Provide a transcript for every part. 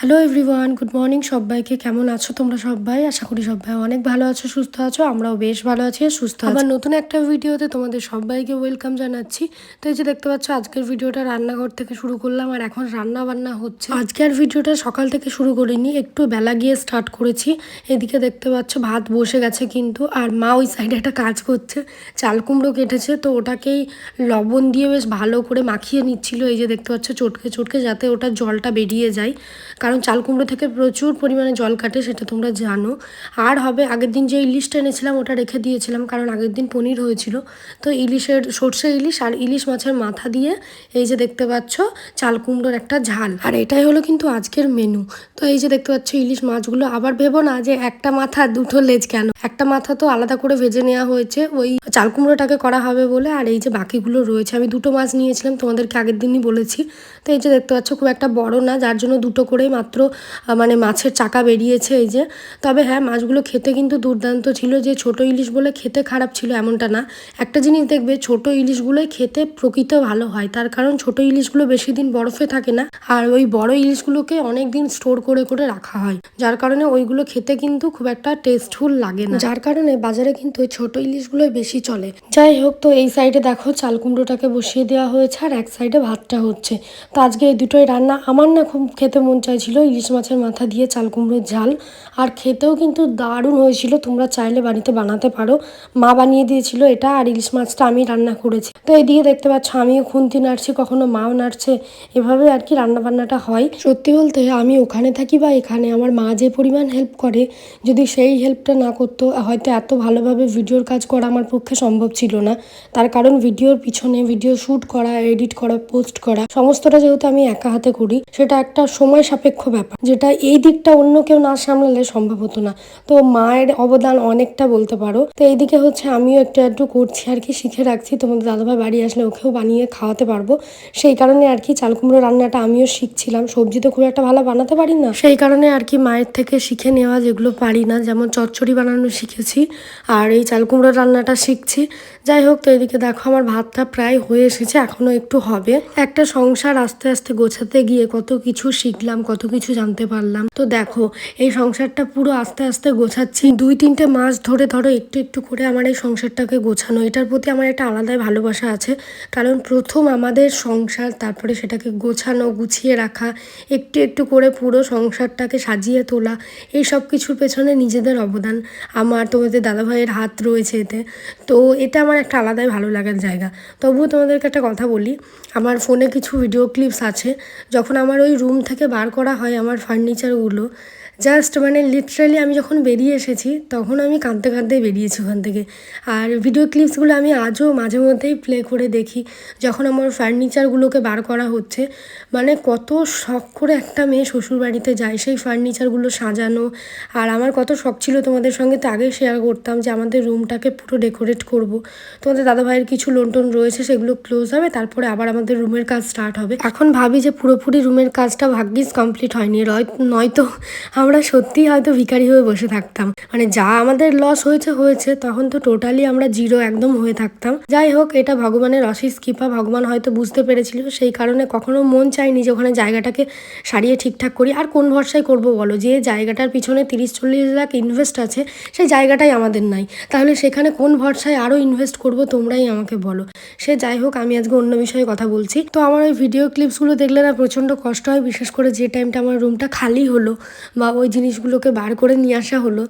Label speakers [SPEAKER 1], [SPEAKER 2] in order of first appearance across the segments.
[SPEAKER 1] Hello everyone good morning সবাইকে। কেমন আছো তোমরা সবাই? আশা করি সবাই অনেক ভালো আছো সুস্থ আছো। আমরাও বেশ ভালো আছি আর সুস্থ আছি। আবার নতুন একটা ভিডিওতে তোমাদের সবাইকে ওয়েলকাম জানাচ্ছি। তো এই যে দেখতে পাচ্ছ আজকের ভিডিওটা রান্নাঘর থেকে শুরু করলাম আর এখন রান্না বান্না হচ্ছে আজকের ভিডিওটা সকাল থেকে শুরু করিনি একটু বেলা গিয়ে স্টার্ট করেছি। এদিকে দেখতে পাচ্ছ ভাত বসে গেছে কিন্তু আর মা ওই সাইডে একটা কাজ করছে চাল কুমড়ো কেটেছে। তো ওটাকেই লবণ দিয়ে বেশ ভালো করে মাখিয়ে নিচ্ছিল। এই যে দেখতে পাচ্ছ চটকে চটকে যাতে ওটা জলটা বেরিয়ে যায়। কারণ চাল কুমড়ো থেকে প্রচুর পরিমাণে জল কাটে, সেটা তোমরা জানো। আর হবে, আগের দিন যে ইলিশটা এনেছিলাম, ওটা রেখে দিয়েছিলাম, কারণ আগের দিন পনির হয়েছিল। তো ইলিশের, সর্ষে ইলিশ আর ইলিশ মাছের মাথা দিয়ে এই যে দেখতে পাচ্ছ চাল কুমড়োর একটা ঝাল। আর এটাই হলো কিন্তু আজকের মেনু তো এই যে দেখতে পাচ্ছ, ইলিশ মাছগুলো, আবার ভেবো না যে একটা মাথা দুটো লেজ কেন? একটা মাথা তো আলাদা করে ভেজে নেওয়া হয়েছে। ওই চাল কুমড়োটাকে করা হবে বলে আর এই যে বাকিগুলো রয়েছে, আমি দুটো মাছ নিয়েছিলাম, তোমাদেরকে আগের দিনই বলেছি। তো এই যে দেখতে পাচ্ছ, খুব একটা বড় না, যার জন্য দুটো করেই মাত্র মানে মাছের চাকা বেরিয়েছে এই যে। তবে হ্যাঁ মাছগুলো খেতে কিন্তু দুর্দান্ত ছিল, যে ছোট ইলিশ বলে খেতে খারাপ ছিল এমনটা না। একটা জিনিস দেখবে, ছোট ইলিশগুলোই খেতে প্রকৃত ভালো হয়, তার কারণ ছোট ইলিশগুলো বেশি দিন বরফে থাকে না, আর ওই বড় ইলিশগুলোকে অনেক দিন স্টোর করে করে রাখা হয়। যার কারণে ওইগুলো খেতে কিন্তু খুব একটা টেস্টফুল লাগে না। যার কারণে বাজারে কিন্তু ছোট ইলিশগুলোই বেশি চলে। যাই হোক, তো এই সাইডে দেখো চাল কুমড়োটাকে বসিয়ে দেওয়া হয়েছে আর এক সাইডে ভাতটা হচ্ছে। তো আজকে এই দুটোই রান্না। আমার না খুব খেতে মন চাইছিল ইলিশ মাছের মাথা দিয়ে চাল কুমড়োর ঝাল। আর খেতেও কিন্তু দারুণ হয়েছিল। তোমরা চাইলে বাড়িতে বানাতে পারো। মা বানিয়ে দিয়েছিল এটা আর ইলিশ মাছটা আমি রান্না করেছি। তো এদিকে দেখতে পাচ্ছ, আমিও খুন্তি নাড়ছি, কখনো মাও নাড়ছে। এভাবে আর কি রান্না বান্নাটা হয়। সত্যি বলতে আমি ওখানে থাকি বা এখানে আমার মা যে পরিমাণ হেল্প করে, যদি সেই হেল্পটা না করতো হয়তো এত ভালোভাবে ভিডিওর কাজ করা আমার পক্ষে সম্ভব ছিল না। তার কারণ ভিডিওর পিছনে ভিডিও শ্যুট করা, এডিট করা, পোস্ট করা, সমস্তটা যেহেতু আমি একা হাতে করি, সেটা একটা সময় সাপেক্ষ ব্যাপার। যেটা এই দিকটা অন্য কেউ না সামলালে সম্ভব হতো না। তো মায়ের অবদান অনেকটা বলতে পারো। তো এইদিকে হচ্ছে আমিও একটু একটু করছি আর কি, শিখে রাখছি। তোমাদের দাদাভাই বাড়ি আসলে ওকেও বানিয়ে খাওয়াতে পারব। সেই কারণে আর কি চাল কুমড়ো রান্নাটা আমিও শিখছিলাম। সবজি তো খুব একটা ভালো বানাতে পারি না। সেই কারণে আর কি মায়ের থেকে শিখে নেওয়া যেগুলো পারি না, যেমন চচ্চড়ি বানানো শিখেছি। আর এই চাল কুমড়ো রান্নাটা শিখছি। যাই হোক, তো এদিকে দেখো আমার ভাতটা প্রায় হয়ে এসেছে, এখনও একটু হবে। একটা সংসার আস্তে আস্তে গোছাতে গিয়ে কত কিছু শিখলাম, কত কিছু জানতে পারলাম। তো দেখো, এই সংসারটা পুরো আস্তে আস্তে গোছাচ্ছি। দুই তিনটে মাস ধরে ধরো একটু একটু করে আমার এই সংসারটাকে গোছানো। এটার প্রতি আমার একটা আলাদাই ভালোবাসা আছে। কারণ প্রথম আমাদের সংসার, তারপরে সেটাকে গোছানো, গুছিয়ে রাখা, একটু একটু করে পুরো সংসারটাকে সাজিয়ে তোলা, এই সব কিছুর পেছনে নিজেদের অবদান। আমার, তোমাদের দাদাভাইয়ের হাত রয়েছে এতে। তো এটা আমার একটা আলাদাই ভালো লাগার জায়গা। তবুও তোমাদেরকে একটা কথা বলি, আমার ফোনে কিছু ভিডিও ক্লিপস আছে। যখন আমার ওই রুম থেকে বার করা হয় আমার ফার্নিচারগুলো জাস্ট মানে লিটারালি আমি যখন বেরিয়ে এসেছি, তখন আমি কাঁদতে কাঁদতেই বেরিয়েছি ওখান থেকে। আর ভিডিও ক্লিপসগুলো আমি আজও মাঝে মধ্যেই প্লে করে দেখি, যখন আমার ফার্নিচারগুলোকে বার করা হচ্ছে। মানে কত শখ করে একটা মেয়ে শ্বশুরবাড়িতে যায়, সেই ফার্নিচারগুলো সাজানো। আর আমার কত শখ ছিল তোমাদের সঙ্গে তো আগে শেয়ার করতাম যে আমাদের রুমটাকে পুরো ডেকোরেট করব। তোমাদের দাদাভাইয়ের কিছু লোনটোন রয়েছে, সেগুলো ক্লোজ হবে, তারপরে আবার আমাদের রুমের কাজ স্টার্ট হবে। এখন ভাবি যে পুরোপুরি রুমের কাজটা ভাগ্যিস কমপ্লিট হয়নি নয়তো আমরা সত্যিই হয়তো ভিখারি হয়ে বসে থাকতাম। মানে যা আমাদের লস হয়েছে হয়েছে, তখন তো টোটালি আমরা জিরো একদম হয়ে থাকতাম। যাই হোক, এটা ভগবানের অশিস কৃপা, ভগবান হয়তো বুঝতে পেরেছিল। সেই কারণে কখনো মন চায়নি যে ওখানে জায়গাটাকে সারিয়ে ঠিকঠাক করি। আর কোন ভরসায় করব বলো? যে জায়গাটার পিছনে তিরিশ চল্লিশ লাখ ইনভেস্ট আছে সেই জায়গাটাই আমাদের নাই। তাহলে সেখানে কোন ভরসায় আরও ইনভেস্ট করব তোমরাই আমাকে বলো। সে যাই হোক, আমি আজকে অন্য বিষয়ে কথা বলছি। তো আমার ওই ভিডিও ক্লিপসগুলো দেখলে না প্রচণ্ড কষ্ট হয়। বিশেষ করে যে টাইমটা আমার রুমটা খালি হলো বা ওই জিনিসগুলোকে বার করে নিয়ে আসা হলো।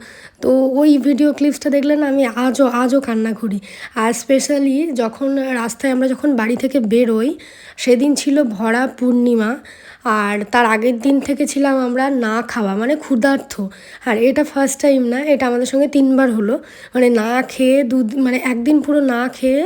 [SPEAKER 1] তো ওই ভিডিও ক্লিপসটা দেখলে না আমি আজও আজও কান্না করি। আর স্পেশালি যখন রাস্তায় আমরা যখন বাড়ি থেকে বেরোই, সেদিন ছিল ভরা পূর্ণিমা। আর তার আগের দিন থেকে ছিলাম আমরা না খাওয়া মানে ক্ষুধার্থ আর এটা ফার্স্ট টাইম না, এটা আমাদের সঙ্গে তিনবার হলো। মানে না খেয়ে দু মানে একদিন পুরো না খেয়ে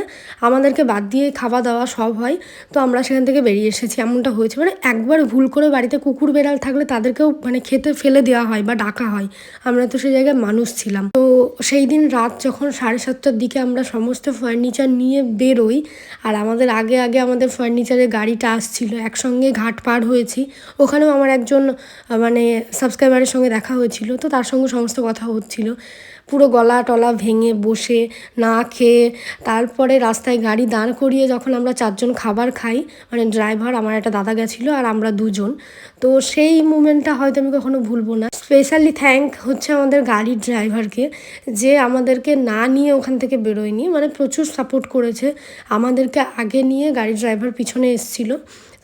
[SPEAKER 1] আমাদেরকে বাদ দিয়ে খাওয়া দাওয়া সব হয়। তো আমরা সেখান থেকে বেরিয়ে এসেছি, এমনটা হয়েছে। মানে একবার ভুল করে বাড়িতে কুকুর বেড়াল থাকলে তাদেরকেও মানে খেতে ফেলে দেওয়া হয় বা ডাকা হয়। আমরা তো সেই জায়গায় মানুষ ছিলাম। তো সেই দিন রাত যখন সাড়ে সাতটার দিকে আমরা সমস্ত ফার্নিচার নিয়ে বেরোই, আর আমাদের আগে আগে আমাদের ফার্নিচারের গাড়িটা আসছিল, একসঙ্গে ঘাট পার হয়েছি। ওখানেও আমার একজন মানে সাবস্ক্রাইবারের সঙ্গে দেখা হয়েছিল, তো তার সঙ্গে সমস্ত কথা হচ্ছিল। পুরো গলা টলা ভেঙে বসে না খেয়ে, তারপরে রাস্তায় গাড়ি দাঁড় করিয়ে যখন আমরা চারজন খাবার খাই মানে ড্রাইভার আমার একটা দাদা গেছিল আর আমরা দুজন, তো সেই মুমেন্টটা হয়তো আমি কখনো ভুলবো না। স্পেশালি থ্যাঙ্ক হচ্ছে আমাদের গাড়ির ড্রাইভারকে যে আমাদেরকে না নিয়ে ওখান থেকে বেরোয়নি মানে প্রচুর সাপোর্ট করেছে। আমাদেরকে আগে নিয়ে গাড়ির ড্রাইভার পিছনে এসেছিল।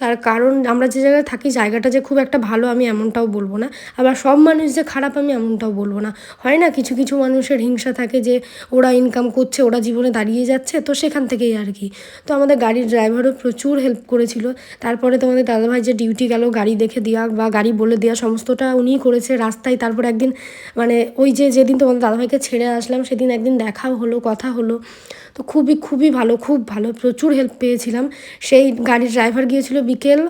[SPEAKER 1] তার কারণ আমরা যে জায়গায় থাকি জায়গাটা যে খুব একটা ভালো আমি এমনটাও বলব না। আবার সব মানুষ যে খারাপ আমি এমনটাও বলব না। হয় না কিছু কিছু মানুষের হিংসা থাকে যে ওরা ইনকাম করছে, ওরা জীবনে দাঁড়িয়ে যাচ্ছে, তো সেখান থেকেই আর কি। তো আমাদের গাড়ির ড্রাইভারও প্রচুর হেল্প করেছিল। তারপরে তোমাদের দাদাভাই যে ডিউটি গেল, গাড়ি দেখে দেওয়া বা গাড়ি বলে দেওয়া সমস্তটা উনিই করেছে রাস্তায়। তারপর একদিন মানে ওই যে যেদিন তোমাদের দাদাভাইকে ছেড়ে আসলাম, সেদিন একদিন দেখাও হলো, কথা হলো। তো খুবই খুবই ভালো, খুব ভালো, প্রচুর হেল্প পেয়েছিলাম। সেই গাড়ির ড্রাইভার গিয়েছিল বিকেল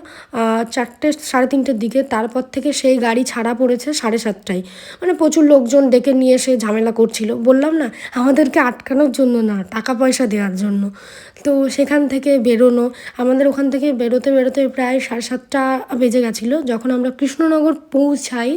[SPEAKER 1] চারটে, সাড়ে তিনটের দিকে। তারপর থেকে সেই গাড়ি ছাড়া পড়েছে সাড়ে সাতটায়। মানে প্রচুর লোকজন ডেকে নিয়ে এসে ঝামেলা করছিল। বললাম, না, আমাদেরকে আটকানোর জন্য না, টাকা পয়সা দেওয়ার জন্য। তো সেখান থেকে বেরোনো, আমাদের ওখান থেকে বেরোতে বেরোতে প্রায় সাড়ে সাতটা বেজে গেছিল। যখন আমরা কৃষ্ণনগর পৌঁছাই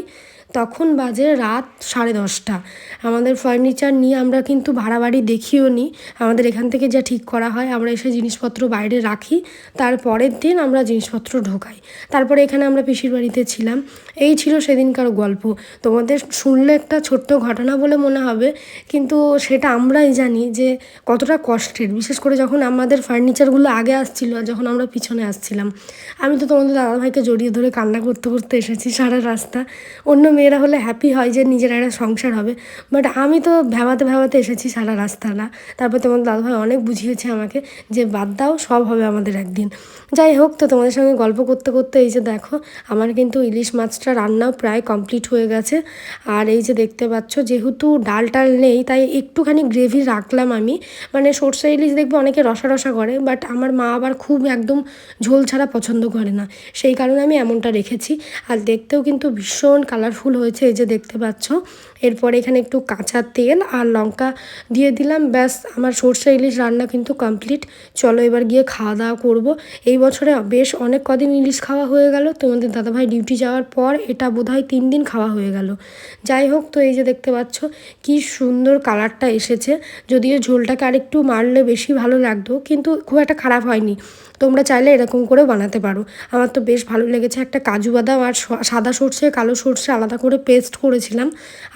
[SPEAKER 1] তখন বাজে রাত সাড়ে দশটা। আমাদের ফার্নিচার নিয়ে আমরা কিন্তু ভাড়া বাড়ি দেখিও নি। আমাদের এখান থেকে যা ঠিক করা হয় আমরা এসে জিনিসপত্র বাইরে রাখি। তারপরের দিন আমরা জিনিসপত্র ঢোকাই। তারপরে এখানে আমরা পিসির বাড়িতে ছিলাম। এই ছিল সেদিনকার গল্প। তোমাদের শুনলে একটা ছোট্ট ঘটনা বলে মনে হবে। কিন্তু সেটা আমরাই জানি যে কতটা কষ্টের। বিশেষ করে যখন আমাদের ফার্নিচারগুলো আগে আসছিল আর যখন আমরা পিছনে আসছিলাম। আমি তো তোমাদের দাদাভাইকে জড়িয়ে ধরে কান্না করতে করতে এসেছি সারা রাস্তা। অন্য মেয়েরা হলে হ্যাপি হয় যে নিজের একটা সংসার হবে। বাট আমি তো ভেবাতে ভেবাতে এসেছি সারা রাস্তাটা। তারপর তোমার দাদাভাই অনেক বুঝিয়েছে আমাকে যে বাদ দাও, সব হবে আমাদের একদিন। যাই হোক, তো তোমাদের সঙ্গে গল্প করতে করতে এই যে দেখো, আমার কিন্তু ইলিশ মাছটা রান্নাও প্রায় কমপ্লিট হয়ে গেছে। আর এই যে দেখতে পাচ্ছ, যেহেতু ডাল টাল নেই, তাই একটুখানি গ্রেভি রাখলাম আমি। মানে সর্ষে ইলিশ দেখবে অনেকে রসা রসা করে বাট আমার মা আবার খুব একদম ঝোল ছাড়া পছন্দ করে না। সেই কারণে আমি এমনটা রেখেছি। আর দেখতেও কিন্তু ভীষণ কালারফুল হয়েছে, এই যে দেখতে পাচ্ছ। এরপরে এখানে একটু কাঁচা তেল আর লঙ্কা দিয়ে দিলাম। ব্যাস, আমার সর্ষে ইলিশ রান্না কিন্তু কমপ্লিট। চলো এবার গিয়ে খাওয়া দাওয়া করব। এই বছরে বেশ অনেক কদিন ইলিশ খাওয়া হয়ে গেল। তোমাদের দাদাভাই ডিউটি যাওয়ার পর এটা বোধহয় তিন দিন খাওয়া হয়ে গেল। যাই হোক, তো এই যে দেখতে পাচ্ছ, কি সুন্দর কালারটা এসেছে। যদিও ঝোলটাকে আরেকটু মারলে বেশি ভালো লাগতো, কিন্তু খুব একটা খারাপ হয়নি। তোমরা চাইলে এরকম করে বানাতে পারো। আমার তো বেশ ভালো লেগেছে। একটা কাজু বাদাম আর সাদা সর্ষে, কালো সর্ষে আলাদা করে পেস্ট করেছিলাম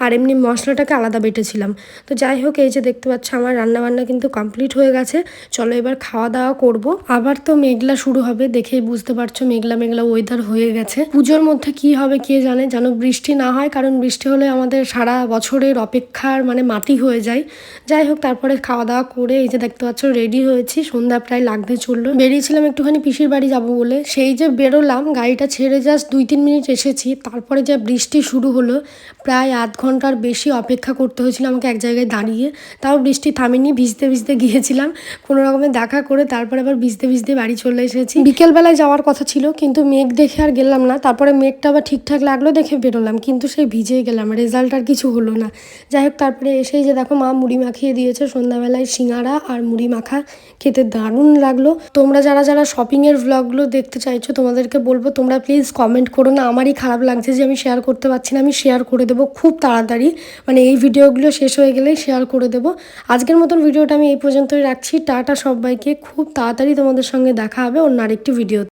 [SPEAKER 1] আর এমনি মশলাটাকে আলাদা বেটেছিলাম। তো যাই হোক, এই যে দেখতে পাচ্ছ আমার রান্নাবান্না কিন্তু কমপ্লিট হয়ে গেছে। চলো এবার খাওয়া দাওয়া করব। আবার তো মেঘলা শুরু হবে, দেখেই বুঝতে পারছ মেঘলা মেঘলা ওয়েদার হয়ে গেছে। পুজোর মধ্যে কি হবে কে জানে? যেন বৃষ্টি না হয়, কারণ বৃষ্টি হলে আমাদের সারা বছরের অপেক্ষার মানে মাটি হয়ে যায়। যাই হোক, তারপরে খাওয়া দাওয়া করে এই যে দেখতে পাচ্ছ রেডি হয়েছি। সন্ধ্যা প্রায় লাগতে চলল। বেরিয়েছিলাম একটুখানি পিসির বাড়ি যাব বলে। সেই যে বেরোলাম, গাড়িটা ছেড়ে জাস্ট দুই তিন মিনিট এসেছি। তারপরে যা বৃষ্টি শুরু হলো, প্রায় আধ ঘণ্টার বেশি অপেক্ষা করতে হয়েছিল আমাকে এক জায়গায় দাঁড়িয়ে। তাও বৃষ্টি থামেনি, ভিজতে ভিজতে গিয়েছিলাম। কোনো রকমের দেখা করে তারপরে আবার ভিজতে ভিজতে বাড়ি চলে এসেছি। বিকেলবেলায় যাওয়ার কথা ছিল, কিন্তু মেঘ দেখে আর গেলাম না। তারপরে মেঘটা আবার ঠিকঠাক লাগল দেখে বেরোলাম, কিন্তু সেই ভিজেই গেলাম রেজাল্ট আর কিছু হলো না। যাই হোক, তারপরে এসেই যে দেখো মা মুড়ি মাখিয়ে দিয়েছে সন্ধ্যাবেলায় সিঙ্গারা আর মুড়ি মাখা। খেতে দারুণ লাগল। তোমরা যারা যারা শপিংয়ের ভ্লগগুলো দেখতে চাইছো, তোমাদেরকে বলব, তোমরা প্লিজ কমেন্ট করো না। আমারই খারাপ লাগছে যে আমি শেয়ার করতে পারছি না, আমি শেয়ার করে দেবো খুব তাড়াতাড়ি। মানে এই ভিডিওগুলো শেষ হয়ে গেলেই শেয়ার করে দেবো। আজকের মতন ভিডিওটা আমি এই পর্যন্তই রাখছি। টাটা সবাইকে। খুব তাড়াতাড়ি তোমাদের সঙ্গে দেখা হবে অন্য আরেকটি ভিডিও